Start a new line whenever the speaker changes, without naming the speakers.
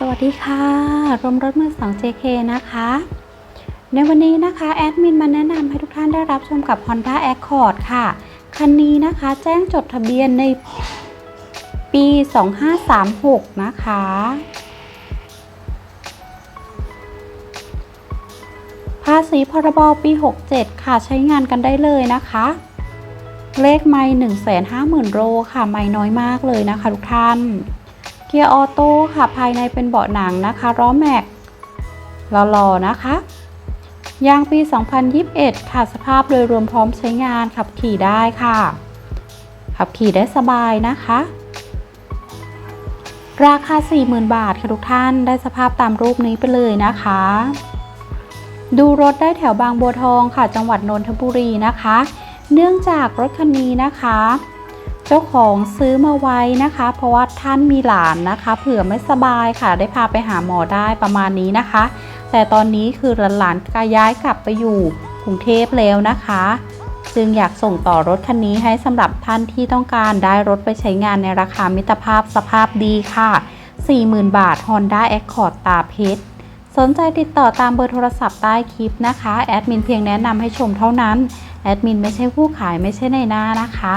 สวัสดีค่ะรวมรถมือสอง JK นะคะ ในวันนี้นะคะแอดมินมาแนะนำให้ทุกท่านได้รับชมกับ Honda Accord ค่ะ คันนี้นะคะแจ้งจดทะเบียนในปี 2536 นะคะ ภาษีพรบปี 67 ค่ะใช้งานกันได้เลยนะคะ เลขไม่150,000 โลค่ะ ไม่น้อยมากเลยนะคะทุกท่าน เกียร์ออโต้ค่ะ ภายในเป็นเบาะหนังนะคะล้อแม็กหล่อๆนะคะ ยางปี 2021 ค่ะ สภาพโดยรวมพร้อมใช้งานขับขี่ได้ค่ะ ขับขี่ได้สบายนะคะ ราคา 40,000 บาทค่ะทุกท่านได้สภาพตามรูปนี้ไปเลยนะคะ ดูรถได้แถวบางบัวทองค่ะ จังหวัดนนทบุรีนะคะ เนื่องจากรถคันนี้นะคะ เจ้าของซื้อมาไว้นะคะ เพราะว่าท่านมีหลานนะคะ เผื่อไม่สบายค่ะ ได้พาไปหาหมอได้ประมาณนี้นะคะ แต่ตอนนี้คือหลานๆก็ย้ายกลับไปอยู่กรุงเทพแล้วนะคะ จึงอยากส่งต่อรถคันนี้ให้สำหรับท่านที่ต้องการได้รถไปใช้งานในราคามิตรภาพสภาพดีค่ะ 40,000 บาท Honda Accord ตาเพชรสนใจติดต่อตามเบอร์โทรศัพท์ใต้คลิปนะคะแอดมินเพียงแนะนำให้ชมเท่านั้นแอดมินไม่ใช่ผู้ขายไม่ใช่ในหน้านะคะ